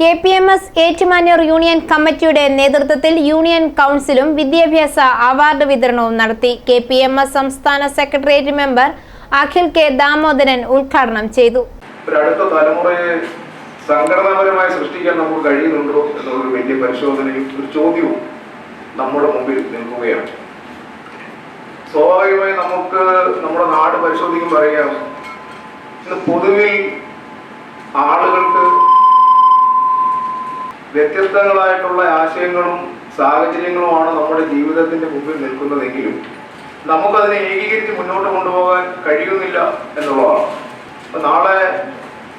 K P M S Ettumanoor union കമ്മിറ്റിയുടെ നേതൃത്വത്തിൽ union കൗൺസിലും വിദ്യാഭ്യാസ അവാർഡ് വിതരണവും നടത്തി. കെ പി എം എസ് സംസ്ഥാന secretariat member Akhil K Damodaran ഉദ്ഘാടനം ചെയ്തു. അടുത്ത തലമുറയെ സംഘടനാപരമായി സൃഷ്ടിക്കാൻ നമുക്ക് കഴിയുന്നുണ്ടോ എന്നൊരു വലിയ പരിശോധനയും ഒരു ചോദ്യവും നമ്മുടെ മുമ്പിൽ നിൽക്കുകയാണ്. സ്വാഭാവികമായി നമുക്ക് നമ്മുടെ നാട് പരിശോധിക്കുമ്പോൾ അറിയാം. ഇന്ന് പൊതുവിൽ വ്യത്യസ്തങ്ങളായിട്ടുള്ള ആശയങ്ങളും സാഹചര്യങ്ങളുമാണ് നമ്മുടെ ജീവിതത്തിന്റെ മുമ്പിൽ നിൽക്കുന്നതെങ്കിലും നമുക്കതിനെ ഏകീകരിച്ച് മുന്നോട്ട് കൊണ്ടുപോകാൻ കഴിയുന്നില്ല എന്നുള്ളതാണ്. അപ്പൊ നാളെ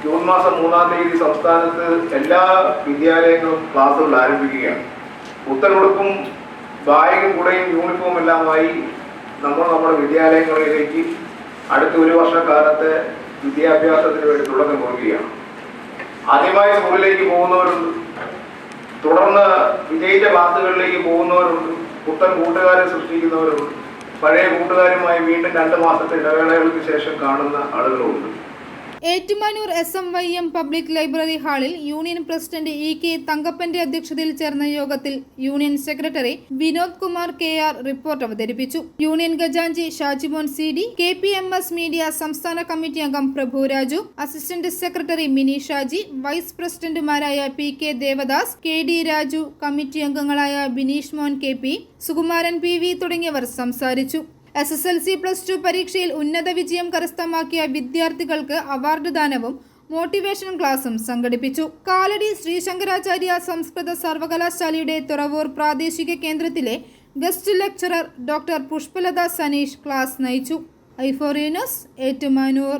ജൂൺ മാസം മൂന്നാം തീയതി സംസ്ഥാനത്ത് എല്ലാ വിദ്യാലയങ്ങളും ക്ലാസ്സുകൾ ആരംഭിക്കുകയാണ്. ഉത്തരവെടുപ്പും ബാഗും കുടയും യൂണിഫോം എല്ലാമായി നമ്മൾ നമ്മുടെ വിദ്യാലയങ്ങളിലേക്ക് അടുത്ത ഒരു വർഷക്കാലത്തെ വിദ്യാഭ്യാസത്തിന് വേണ്ടി തുടക്കം കുറിക്കുകയാണ്. ആദ്യമായി സ്കൂളിലേക്ക് പോകുന്നവരുണ്ട് തുടർന്ന് വിജയിച്ച വാർത്തകളിലേക്ക് പോകുന്നവരുണ്ട്. പുത്തൻ കൂട്ടുകാരെ സൃഷ്ടിക്കുന്നവരുണ്ട്. പഴയ കൂട്ടുകാരുമായി വീണ്ടും രണ്ട് മാസത്തെ ഇടവേളകൾക്ക് ശേഷം കാണുന്ന ആളുകളുമുണ്ട് Ettumanoor S M Y M public library ഹാളിൽ യൂണിയൻ പ്രസിഡന്റ് ഇ കെ തങ്കപ്പന്റെ അധ്യക്ഷതയിൽ ചേർന്ന യോഗത്തിൽ union secretary Vinod Kumar K R report അവതരിപ്പിച്ചു. Union ഖജാഞ്ചി Shajimon C D K P M S media സംസ്ഥാന കമ്മിറ്റി അംഗം Prabhu Raju assistant secretary Mini Shaji vice പ്രസിഡന്റുമാരായ P K Devadas K D Raju committee അംഗങ്ങളായ Bineesh Mon K P Sukumaran P V തുടങ്ങിയവർ സംസാരിച്ചു. S S L C plus two പരീക്ഷയിൽ ഉന്നത വിജയം കരസ്ഥമാക്കിയ വിദ്യാർത്ഥികൾക്ക് അവാർഡ് ദാനവും മോട്ടിവേഷൻ ക്ലാസും സംഘടിപ്പിച്ചു. കാലടി ശ്രീശങ്കരാചാര്യ സംസ്കൃത സർവകലാശാലയുടെ തുറവൂർ പ്രാദേശിക കേന്ദ്രത്തിലെ guest lecturer doctor Pushpalatha Saneesh class നയിച്ചു. ഐഫോറിയനസ് ഏറ്റുമാനൂർ.